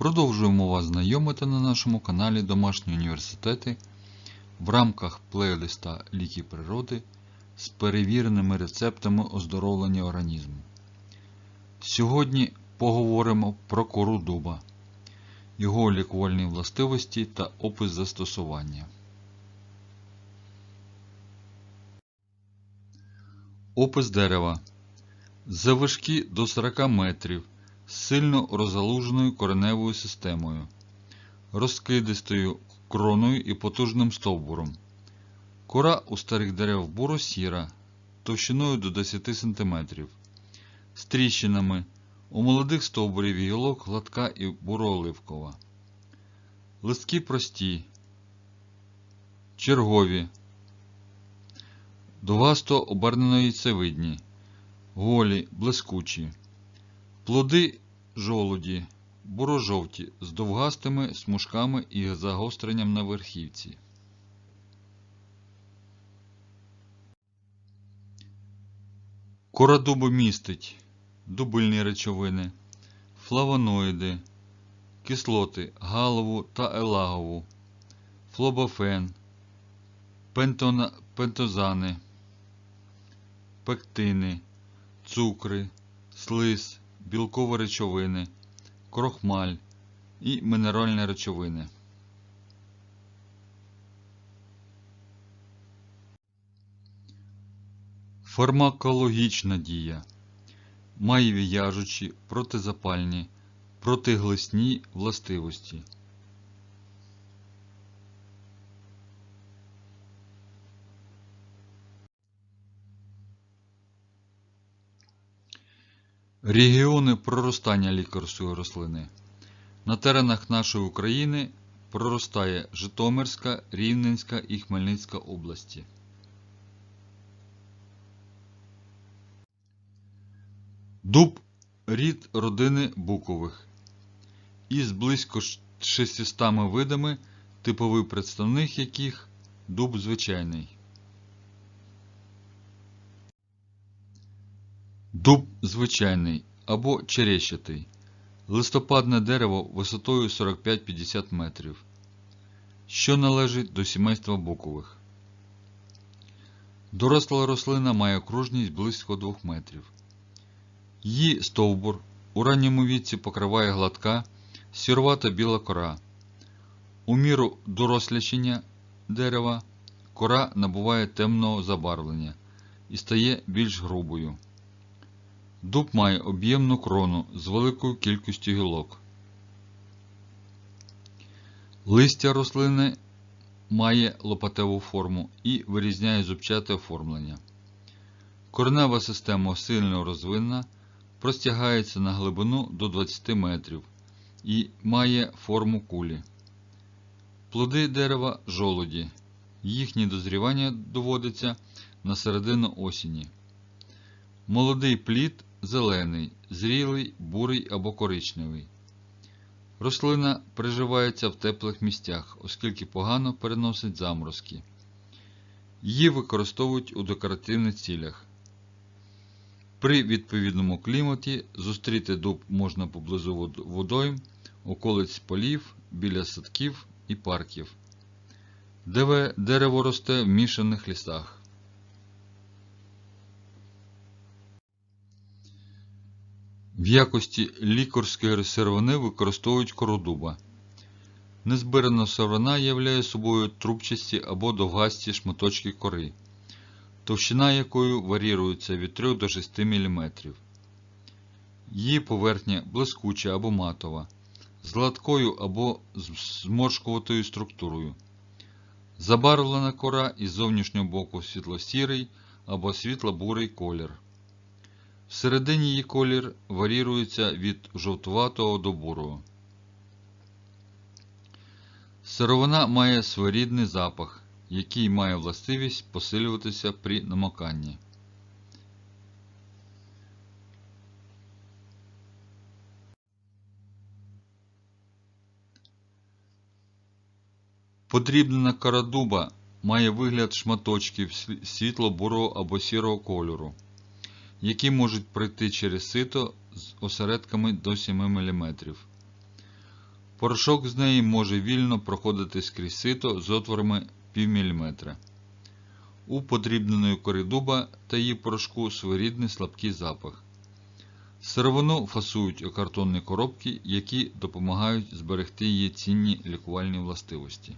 Продовжуємо вас знайомити на нашому каналі Домашні університети в рамках плейлиста Ліки природи з перевіреними рецептами оздоровлення організму. Сьогодні поговоримо про кору дуба, його лікувальні властивості та опис застосування. Опис дерева. Завишки до 40 метрів з сильно розгалуженою кореневою системою, розкидистою кроною і потужним стовбуром. Кора у старих дерев буро-сіра, товщиною до 10 см, з тріщинами, у молодих стовбурів гілок гладка і буро-оливкова. Листки прості, чергові, довгасто обернено яйцевидні, голі, блискучі. Плоди жолуді, буро-жовті, з довгастими смужками і загостренням на верхівці. Кора дубу містить дубильні речовини, флавоноїди, кислоти галову та елагову, флобофен, пентона, пентозани, пектини, цукри, слиз, білкові речовини, крохмаль і мінеральні речовини. Фармакологічна дія має в'яжучі, протизапальні, протиглисні властивості. Регіони проростання лікарської рослини. На теренах нашої України проростає Житомирська, Рівненська і Хмельницька області. Дуб рід родини букових. Із близько 600 видами, типовий представник яких дуб звичайний. Дуб звичайний або черещатий. Листопадне дерево висотою 45-50 метрів, що належить до сімейства букових. Доросла рослина має окружність близько 2 метрів. Її стовбур у ранньому віці покриває гладка, сірувата біла кора. У міру дорослячення дерева кора набуває темного забарвлення і стає більш грубою. Дуб має об'ємну крону з великою кількістю гілок. Листя рослини має лопатеву форму і вирізняє зубчате оформлення. Коренева система сильно розвинена, простягається на глибину до 20 метрів і має форму кулі. Плоди дерева жолуді. Їхнє дозрівання доводиться на середину осені. Молодий плід зелений, зрілий, бурий або коричневий. Рослина приживається в теплих місцях, оскільки погано переносить заморозки. Її використовують у декоративних цілях. При відповідному кліматі зустріти дуб можна поблизу водойм, околиць полів, біля садків і парків. Дерево росте в мішаних лісах. В якості лікарської сировини використовують кору дуба. Незбирана сировина являє собою трубчасті або довгасті шматочки кори, товщина якої варірується від 3 до 6 мм. Її поверхня блискуча або матова, з гладкою або зморшкуватою структурою. Забарвлена кора із зовнішнього боку світло-сірий або світло-бурий колір. Всередині її колір варірується від жовтуватого до бурого. Сировина має своєрідний запах, який має властивість посилюватися при намоканні. Подрібнена кора дуба має вигляд шматочків світло-бурого або сірого кольору які можуть пройти через сито з осередками до 7 мм. Порошок з неї може вільно проходити скрізь сито з отворами пів міліметра. У подрібненої кори дуба та її порошку своєрідний слабкий запах. Сировину фасують у картонні коробки, які допомагають зберегти її цінні лікувальні властивості.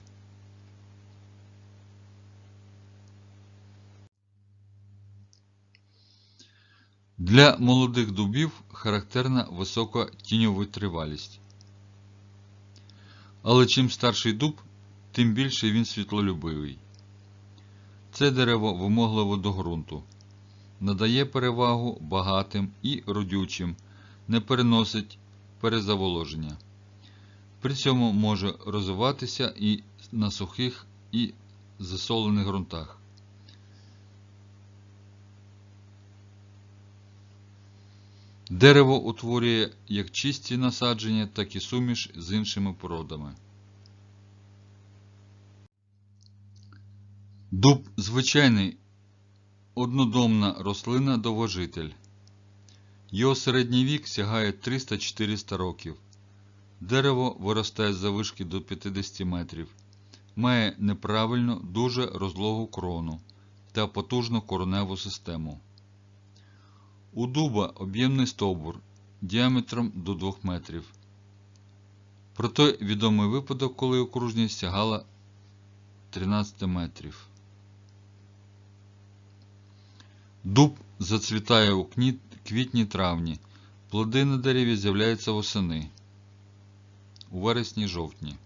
Для молодих дубів характерна висока тіньовитривалість. Але чим старший дуб, тим більше він світлолюбивий. Це дерево вимогливо до ґрунту, надає перевагу багатим і родючим, не переносить перезаволоження. При цьому може розвиватися і на сухих і засолених ґрунтах. Дерево утворює як чисті насадження, так і суміш з іншими породами. Дуб звичайний однодомна рослина довожитель. Його середній вік сягає 300-400 років. Дерево виростає з завишки до 50 метрів, має неправильну, дуже розлогу крону та потужну кореневу систему. У дуба об'ємний стовбур діаметром до 2 метрів. Проте відомий випадок, коли окружність сягала 13 метрів. Дуб зацвітає у квітні-травні. Плоди на дереві з'являються восени. У вересні-жовтні.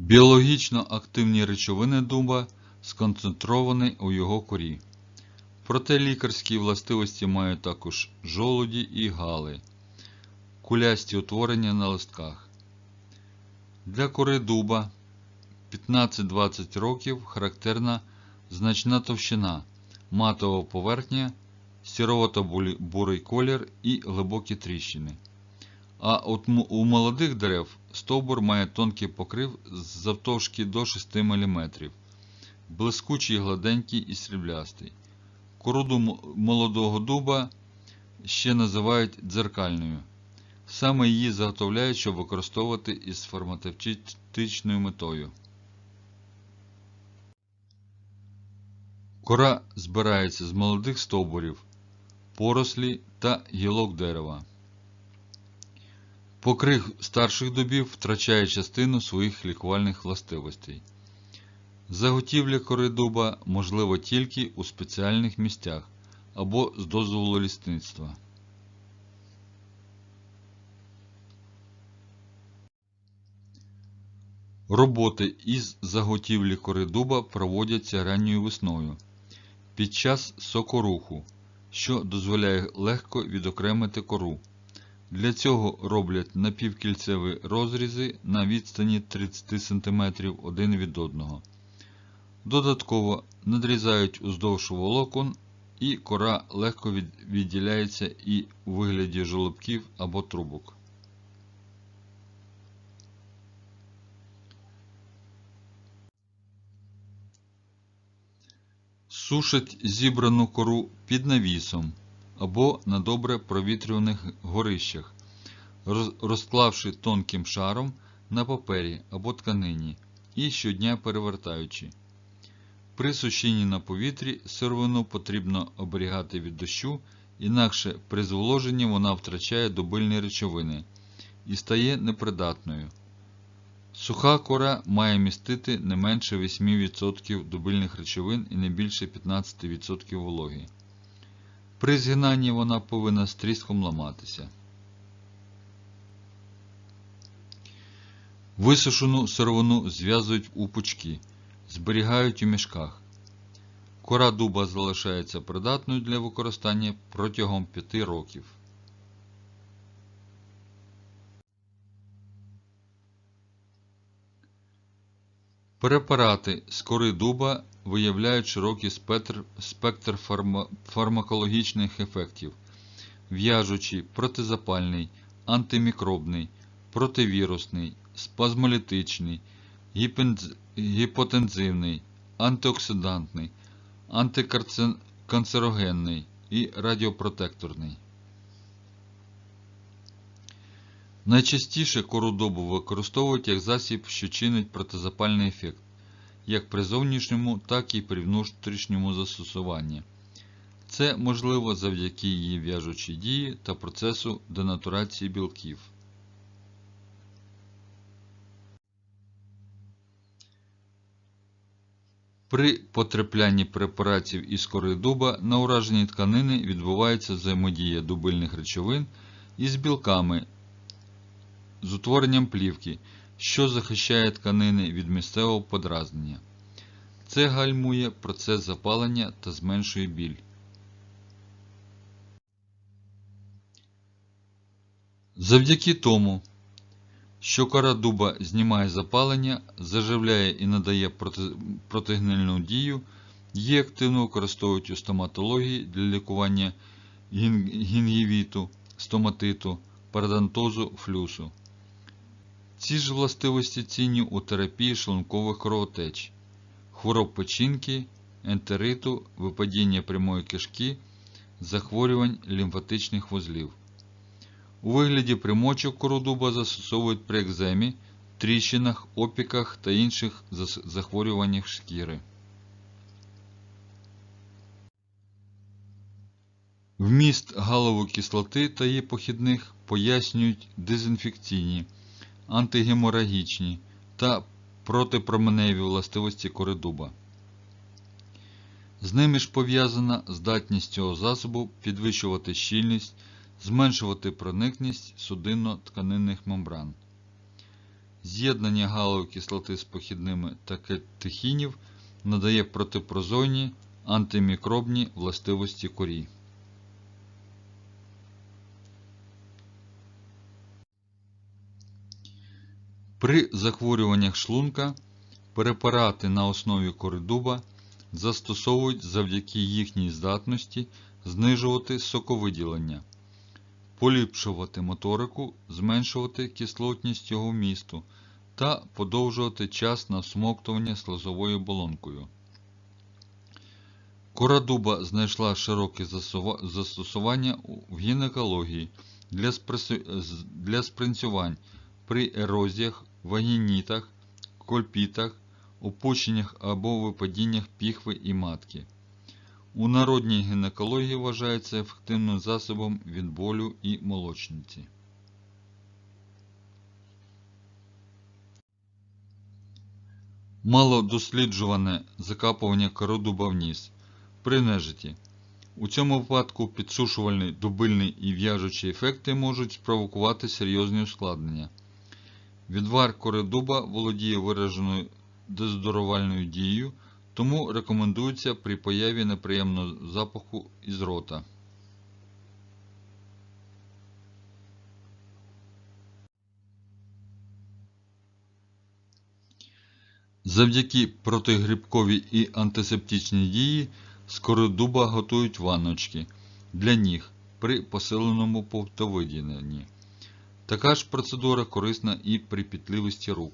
Біологічно активні речовини дуба сконцентровані у його корі. Проте лікарські властивості мають також жолуді і гали, кулясті утворення на листках. Для кори дуба 15-20 років характерна значна товщина, матова поверхня, сіровато-бурий колір і глибокі тріщини. А от у молодих дерев стовбур має тонкий покрив завтовшки до 6 мм, блискучий, гладенький і сріблястий. Кору ду- молодого дуба ще називають дзеркальною. Саме її заготовляють, щоб використовувати із фармацевтичною метою. Кора збирається з молодих стовбурів, порослі та гілок дерева. Покрив старших дубів втрачає частину своїх лікувальних властивостей. Заготівля кори дуба можливо тільки у спеціальних місцях або з дозволу лісництва. Роботи із заготівлі кори дуба проводяться ранньою весною під час сокоруху, що дозволяє легко відокремити кору. Для цього роблять напівкільцеві розрізи на відстані 30 см один від одного. Додатково надрізають уздовж волокон і кора легко відділяється і у вигляді жолобків або трубок. Сушать зібрану кору під навісом або на добре провітрюваних горищах, розклавши тонким шаром на папері або тканині і щодня перевертаючи. При сушінні на повітрі сировину потрібно оберігати від дощу, інакше при зволоженні вона втрачає дубильні речовини і стає непридатною. Суха кора має містити не менше 8% дубильних речовин і не більше 15% вологи. При згинанні вона повинна з тріском ламатися. Висушену сировину зв'язують у пучки, зберігають у мішках. Кора дуба залишається придатною для використання протягом 5 років. Препарати з кори дуба виявляють широкий спектр, спектр фарма- фармакологічних ефектів, в'яжучий, протизапальний, антимікробний, противірусний, спазмолітичний, гіпотензивний, антиоксидантний, антиканцерогенний, і радіопротекторний. Найчастіше кору дубу використовують як засіб, що чинить протизапальний ефект, як при зовнішньому, так і при внутрішньому застосуванні. Це можливо завдяки її в'яжучій дії та процесу денатурації білків. При потраплянні препаратів із кори дуба на уражені тканини відбувається взаємодія дубильних речовин із білками з утворенням плівки, що захищає тканини від місцевого подразнення. Це гальмує процес запалення та зменшує біль. Завдяки тому, що кора дуба знімає запалення, заживляє і надає проти, протигнильну дію, її активно використовують у стоматології для лікування гінгівіту, стоматиту, парадонтозу, флюсу. Ці ж властивості цінні у терапії шлункових кровотеч, хвороб печінки, ентериту, випадіння прямої кишки, захворювань лімфатичних вузлів. У вигляді примочок кору дуба застосовують при екземі, тріщинах, опіках та інших захворюваннях шкіри. Вміст галової кислоти та її похідних пояснюють дезінфекційні, антигеморагічні та протипроменеві властивості кори дуба. З ними ж пов'язана здатність цього засобу підвищувати щільність, зменшувати проникність судинно-тканинних мембран. З'єднання галової кислоти з похідними та кетехінів надає протипрозойні антимікробні властивості корі. При захворюваннях шлунка препарати на основі кори дуба застосовують завдяки їхній здатності знижувати соковиділення, поліпшувати моторику, зменшувати кислотність його вмісту та подовжувати час на всмоктування слизовою оболонкою. Кора дуба знайшла широке застосування в гінекології для спринцювань при ерозіях, вагінітах, кольпітах, опущеннях або випадіннях піхви і матки. У народній гінекології вважається ефективним засобом від болю і молочниці. Малодосліджуване закапування кородуба в ніс при нежиті. У цьому випадку підсушувальний, дубильний і в'яжучі ефекти можуть спровокувати серйозні ускладнення. Відвар кори дуба володіє вираженою дезодорувальною дією, тому рекомендується при появі неприємного запаху із рота. Завдяки протигрибковій і антисептичній дії з кори дуба готують ванночки для ніг при посиленому повтовиділенні. Така ж процедура корисна і при пітливості рук.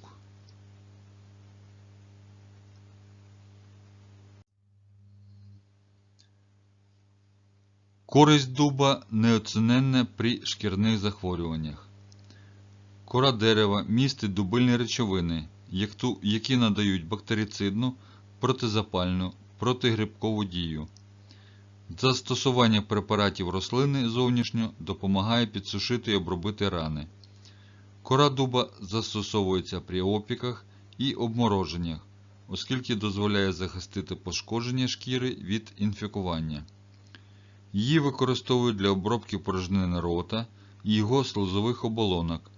Користь дуба неоціненна при шкірних захворюваннях. Кора дерева містить дубильні речовини, які надають бактерицидну, протизапальну, протигрибкову дію. Застосування препаратів рослини зовнішньо допомагає підсушити і обробити рани. Кора дуба застосовується при опіках і обмороженнях, оскільки дозволяє захистити пошкодження шкіри від інфікування. Її використовують для обробки порожнини рота і його слизових оболонок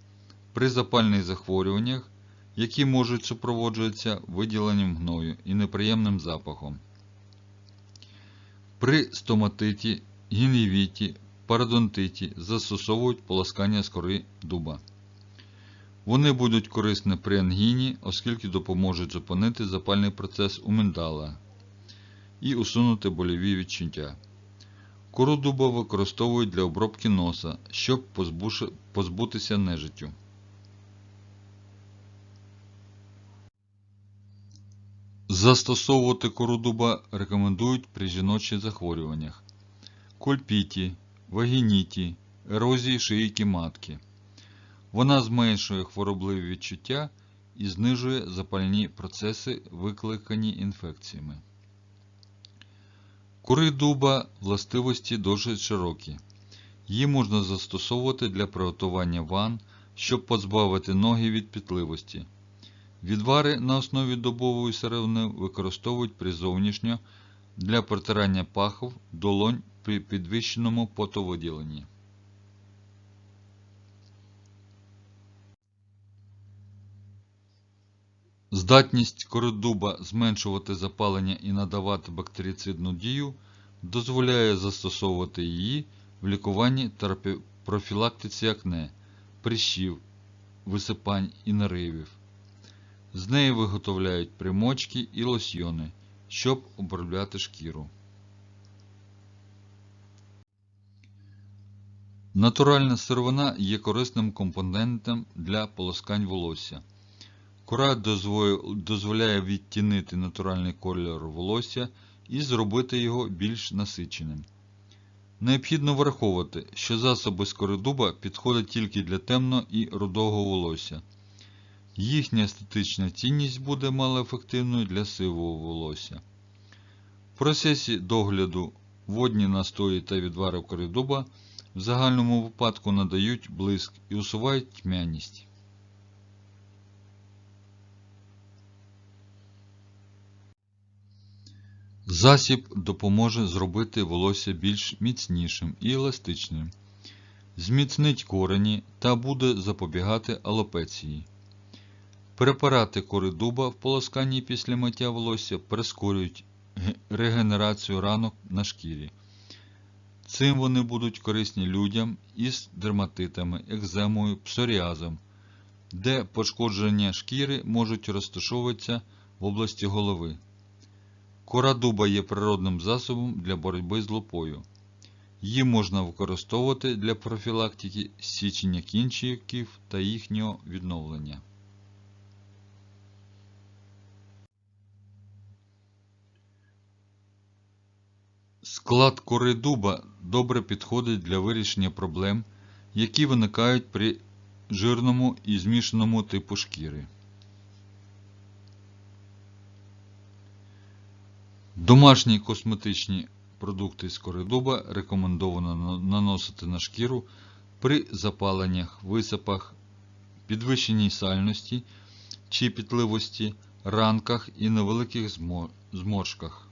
при запальних захворюваннях, які можуть супроводжуватися виділенням гною і неприємним запахом. При стоматиті, гінівіті, парадонтиті застосовують полоскання з кори дуба. Вони будуть корисні при ангіні, оскільки допоможуть зупинити запальний процес у миндала і усунути больові відчуття. Кору дуба використовують для обробки носа, щоб позбутися нежиттю. Застосовувати кору дуба рекомендують при жіночих захворюваннях. кольпіті, вагініті, ерозії шийки матки. Вона зменшує хворобливі відчуття і знижує запальні процеси, викликані інфекціями. Кори дуба властивості досить широкі. Її можна застосовувати для приготування ванн, щоб позбавити ноги від пітливості. Відвари на основі дубової сировини використовують при зовнішньо для протирання пахов, долонь при підвищеному потовиділенні. Здатність кори дуба зменшувати запалення і надавати бактерицидну дію дозволяє застосовувати її в лікуванні та профілактиці акне, прищів, висипань і наривів. З неї виготовляють примочки і лосьйони, щоб обробляти шкіру. Натуральна сировина є корисним компонентом для полоскань волосся. Кора дозволяє відтінити натуральний колір волосся і зробити його більш насиченим. Необхідно враховувати, що засоби з кори дуба підходять тільки для темного і рудого волосся. Їхня естетична цінність буде малоефективною для сивого волосся. В процесі догляду водні настої та відвари кори дуба в загальному випадку надають блиск і усувають тьмяність. Засіб допоможе зробити волосся більш міцнішим і еластичним, зміцнить корені та буде запобігати алопеції. Препарати кори дуба в полосканні після миття волосся прискорюють регенерацію ранок на шкірі. Цим вони будуть корисні людям із дерматитами, екземою, псоріазом, де пошкодження шкіри можуть розташовуватися в області голови. Кора дуба є природним засобом для боротьби з лупою. Її можна використовувати для профілактики січення кінчиків та їхнього відновлення. Склад кори дуба добре підходить для вирішення проблем, які виникають при жирному і змішаному типу шкіри. Домашні косметичні продукти з кори дуба рекомендовано наносити на шкіру при запаленнях, висипах, підвищеній сальності чи пітливості, ранках і невеликих зморшках.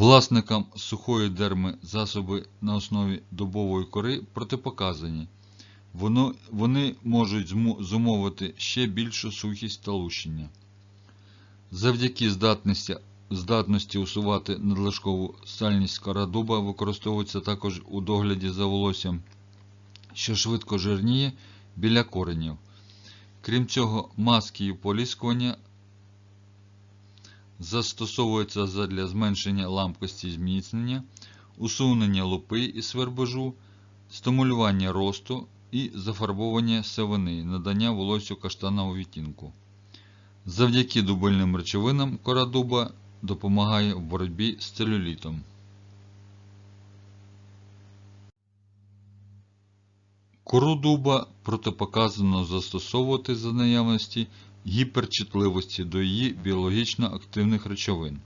Власникам сухої дерми засоби на основі дубової кори протипоказані. Воно, вони можуть зумовити ще більшу сухість та лущення. Завдяки здатності, здатності усувати надлишкову сальність кора дуба використовується також у догляді за волоссям, що швидко жирніє біля коренів. Крім цього, маски і поліскування застосовуються задля зменшення ламкості зміцнення, усунення лупи і свербежу, стимулювання росту і зафарбовування сивини, надання волосю каштанового відтінку. Завдяки дубильним речовинам кора дуба допомагає в боротьбі з целюлітом. Кору дуба протипоказано застосовувати за наявності гіперчутливості до її біологічно активних речовин.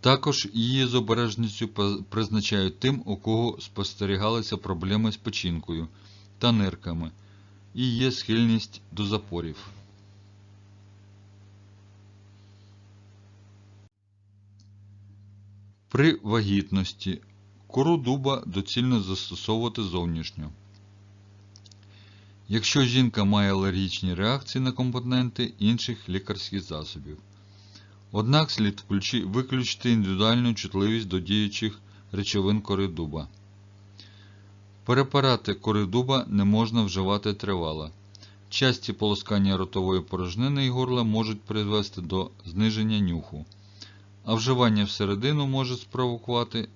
Також її з обережністю призначають тим, у кого спостерігалися проблеми з печінкою та нирками і є схильність до запорів. При вагітності кору дуба доцільно застосовувати зовнішньо. Якщо жінка має алергічні реакції на компоненти інших лікарських засобів. Однак слід виключити індивідуальну чутливість до діючих речовин кори дуба. Препарати кори дуба не можна вживати тривало. Часті полоскання ротової порожнини і горла можуть призвести до зниження нюху, а вживання всередину може спровокувати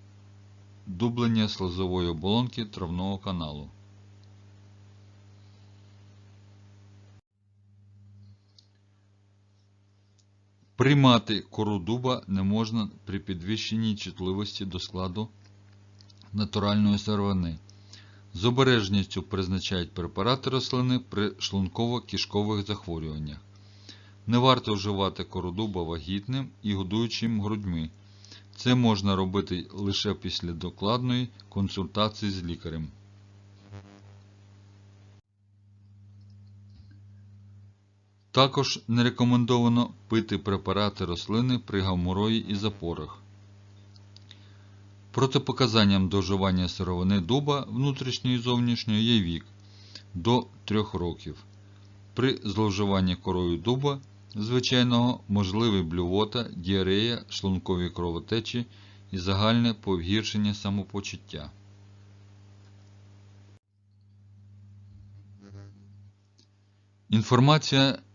дублення слизової оболонки травного каналу. Приймати кору дуба не можна при підвищеній чутливості до складу натуральної сировини. З обережністю призначають препарати рослини при шлунково-кишкових захворюваннях. Не варто вживати кору дуба вагітним і годуючим грудьми. Це можна робити лише після докладної консультації з лікарем. Також не рекомендовано пити препарати рослини при гаморої і запорах. Протипоказанням до вживання сировини дуба внутрішньої і зовнішньої є вік до 3 років. При зловживанні корою дуба звичайного можливі блювота, діарея, шлункові кровотечі і загальне погіршення самопочуття. Інформація